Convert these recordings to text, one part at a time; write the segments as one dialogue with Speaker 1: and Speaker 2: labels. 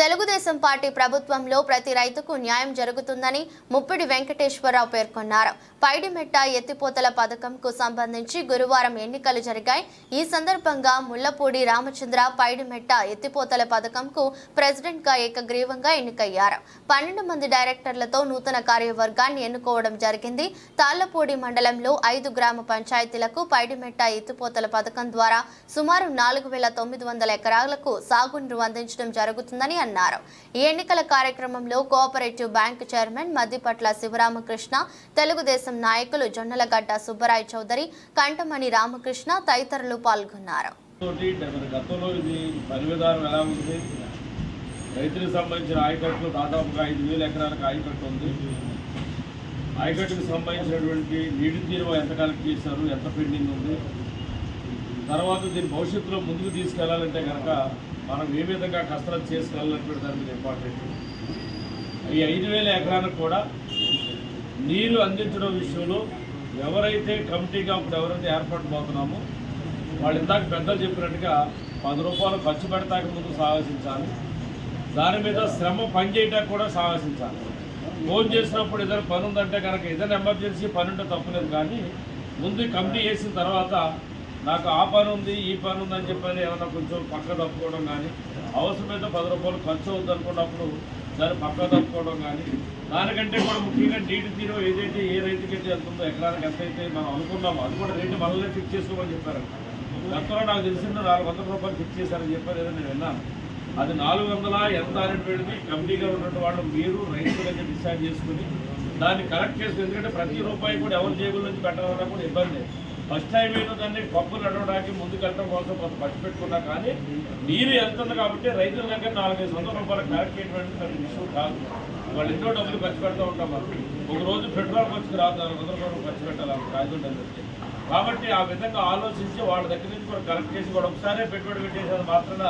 Speaker 1: Telugu Desam party ప్రభుత్వంలో ప్రతి రైతుకు న్యాయం జరుగుతుందని ముప్పిడి వెంకటేశ్వరరావు పేర్కొన్నారు. పైడిమెట్ట ఎత్తిపోతల పథకంకు సంబంధించి గురువారం ఎన్నికలు జరిగాయి. ఈ సందర్భంగా ముళ్ళపూడి రామచంద్ర పైడిమెట్ట ఎత్తిపోతల పథకంకు ప్రెసిడెంట్గా ఏకగ్రీవంగా ఎన్నికయ్యారు. పన్నెండు మంది డైరెక్టర్లతో నూతన కార్యవర్గాన్ని ఎన్నుకోవడం జరిగింది. తాళ్ళపూడి మండలంలో ఐదు గ్రామ పంచాయతీలకు పైడిమెట్ట ఎత్తిపోతల పథకం ద్వారా సుమారు నాలుగు వేల తొమ్మిది వందల ఎకరాలకు సాగునీరు అందించడం జరుగుతుందని అన్నారు. అన్నారు. ఈ ఎన్నికల కార్యక్రమంలో cooperative bank chairman Maddipatla Sivaramakrishna Telugu Desam నాయకులు జొన్నలగడ్డ సుబ్బరాయ్ చౌదరి కంటమణి రామకృష్ణ తదితరులు పాల్గొన్నారు.
Speaker 2: రైతులకు సంబంధించిన ఆయకట్టులు దాదాపుగా ఐదు వేల ఎకరాలకు ఆయకట్టు ఉంది. ఆయకట్టుకు సంబంధించినటువంటి నీటి తీరువ ఎంత కలెక్ట్ చేశారు? ఎంత పెండింగ్ ఉంది? తర్వాత దీని భవిష్యత్తులో ముందుకు తీసుకెళ్ళాలంటే కనుక మనం ఏ విధంగా కసరత్తు చేసుకెళ్ళాలన్నటువంటి దాని మీద ఇంపార్టెంట్ ఈ ఐదు వేల ఎకరాలకు కూడా నీరు అందించడం విషయంలో ఎవరైతే కమిటీగా ఇప్పుడు ఎవరైతే ఏర్పడబోతున్నామో వాళ్ళు ఇందాక పెద్దలు చెప్పినట్టుగా పది రూపాయలు ఖర్చు పెడతాక ముందు సాహసించాలి. దాని మీద శ్రమ పనిచేయటానికి కూడా సాహసించాలి. ఫోన్ చేసినప్పుడు ఏదైనా పని ఉందంటే కనుక ఏదైనా ఎమర్జెన్సీ పని ఉంటే తప్పలేదు కానీ ముందు కమిటీ చేసిన తర్వాత నాకు ఆ పని ఉంది ఈ పని ఉందని చెప్పని ఏమైనా కొంచెం పక్క తప్పుకోవడం కానీ అవసరమైతే పది రూపాయలు ఖర్చు అవుతుంది అనుకున్నప్పుడు దాన్ని పక్క తప్పుకోవడం కానీ దానికంటే కూడా ముఖ్యంగా నీటి తీరు ఏదైతే ఏ రైతుకైతే వెళ్తుందో ఎకరానికి ఎంత అయితే మనం అనుకున్నామో అది కూడా రేటు మనల్నే ఫిక్స్ చేసుకోమని చెప్పారు. గతంలో నాకు తెలిసిన నాలుగు వందల రూపాయలు ఫిక్స్ చేశారని చెప్పారు ఏదో నేను విన్నాను. అది నాలుగు వందల ఎంత అనేటువంటిది కమిటీగా ఉన్నటువంటి వాళ్ళు మీరు రైతులకి డిసైడ్ చేసుకుని దాన్ని కరెక్ట్ చేసుకుని ఎందుకంటే ప్రతి రూపాయి కూడా ఎవరి జేబుల నుంచి పెట్టాలన్నా కూడా ఇబ్బంది. ఫస్ట్ టైం ఏంటంటే దాన్ని పప్పు నడవడానికి ముందుకు వెళ్ళడం కోసం కొంత ఖర్చు పెట్టుకున్నా కానీ నీరు వెళ్తుంది కాబట్టి రైతుల దగ్గర నాలుగైదు వందల రూపాయలు కలెక్ట్ చేయడం ఇష్యూ కాదు. వాళ్ళు ఎన్నో డబ్బులు ఖర్చు పెడతా ఉంటాం మనం. ఒక రోజు పెట్రోల్ ఖర్చుకు రాదు నాలుగు వందల రూపాయలు ఖర్చు పెట్టాలి రాజుండీ కాబట్టి ఆ విధంగా ఆలోచించి వాళ్ళ దగ్గర నుంచి కూడా కలెక్ట్ చేసి కూడా ఒకసారి పెట్టుబడి పెట్టేసేది మాత్రాన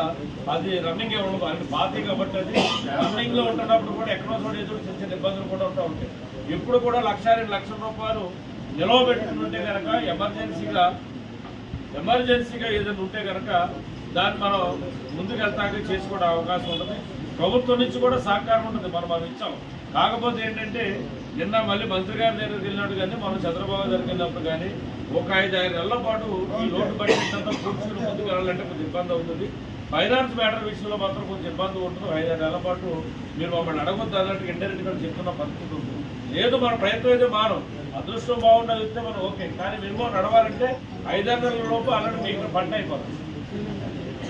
Speaker 2: అది రన్నింగ్ ఏ ఉండదు. అది పాతి కాబట్టి అది రన్నింగ్లో ఉంటున్నప్పుడు కూడా ఎక్కడో చోట ఏదో చిన్న చిన్న ఇబ్బందులు కూడా ఉంటా ఉంటాయి. ఎప్పుడు కూడా లక్ష రెండు లక్షల రూపాయలు నిలవబెట్టుకుంటే కనుక ఎమర్జెన్సీగా ఎమర్జెన్సీగా ఏదైనా ఉంటే కనుక దాన్ని మనం ముందుకెళ్తాక చేసుకోవడం అవకాశం ఉంటుంది. ప్రభుత్వం నుంచి కూడా సహకారం ఉంటుంది మనం మనం ఇచ్చాం. కాకపోతే ఏంటంటే నిన్న మళ్ళీ మంత్రి గారి దగ్గరికి వెళ్ళినట్టు కానీ మనం చంద్రబాబు దగ్గరికి వెళ్ళినప్పుడు కానీ ఒక ఐదు ఆరు నెలల పాటు ఈ లోటు బడ్జెట్ అంతా కూర్చుని ముందుకు వెళ్ళాలంటే కొంచెం ఇబ్బంది అవుతుంది. ఫైనాన్స్ మ్యాటర్ విషయంలో మాత్రం కొంచెం ఇబ్బంది ఉంటుంది ఐదు నెలల పాటు మీరు మమ్మల్ని అడగొద్దు అన్నట్టు ఇండైరెక్ట్గా చెప్తున్న పరిస్థితి ఉంది. లేదు మన ప్రయత్నం అయితే మానం అదృష్టం బాగుండాలి మనం ఓకే. కానీ మినిమం నడవాలంటే ఐదారు నెలల లోపు అలాంటి మీకు పంట అయిపోతుంది.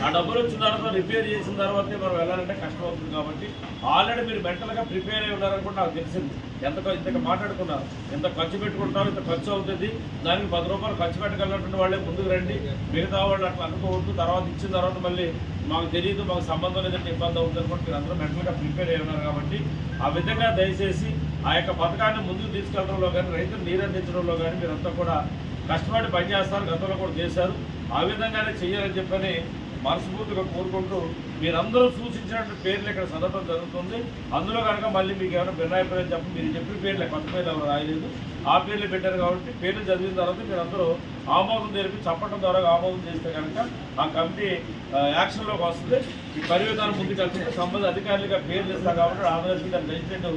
Speaker 2: ఆ డబ్బులు వచ్చిన తర్వాత రిపేర్ చేసిన తర్వాతే మనం వెళ్ళాలంటే కష్టం అవుతుంది కాబట్టి ఆల్రెడీ మీరు మెంటల్గా ప్రిపేర్ అయి ఉన్నారని కూడా నాకు తెలిసింది. ఎంత ఇంత మాట్లాడుకున్నారు? ఎంత ఖర్చు పెట్టుకుంటారో ఇంత ఖర్చు అవుతుంది? దానికి పది రూపాయలు ఖర్చు పెట్టగలిగినటువంటి వాళ్ళే ముందుకు రండి. మిగతా వాళ్ళు అట్లా అనుకోవద్దు. తర్వాత ఇచ్చిన తర్వాత మళ్ళీ మాకు తెలియదు మాకు సంబంధం లేదంటే ఇబ్బంది అవుతుంది అనుకుంటే మీరు అందరూ మెంటల్గా ప్రిపేర్ అయి ఉన్నారు కాబట్టి ఆ విధంగా దయచేసి ఆ యొక్క పథకాన్ని ముందుకు తీసుకెళ్ళడంలో కానీ రైతులు నీరందించడంలో కానీ మీరంతా కూడా కష్టపడి పనిచేస్తారు. గతంలో కూడా చేశారు. ఆ విధంగానే చేయాలని చెప్పని మనస్ఫూర్తిగా కోరుకుంటూ మీరందరూ సూచించినటువంటి పేర్లు ఇక్కడ చదవడం జరుగుతుంది. అందులో కనుక మళ్ళీ మీకు ఏమైనా భిన్నాభిప్రాయం చెప్పి మీరు చెప్పిన పేర్లు కొత్త పేర్లు ఎవరు రాయలేదు. ఆ పేర్లు పెట్టారు కాబట్టి పేర్లు చదివిన తర్వాత మీరందరూ ఆమోదం తెలిపి చెప్పడం ద్వారా ఆమోదం చేస్తే కనుక ఆ కమిటీ యాక్షన్లోకి వస్తుంది. ఈ పరివేదాన్ని ముందుకు కలిసి సంబంధిత అధికారులుగా పేర్లు ఇస్తారు కాబట్టి ఆంధ్రప్రదేశ్ ప్రెసిడెంట్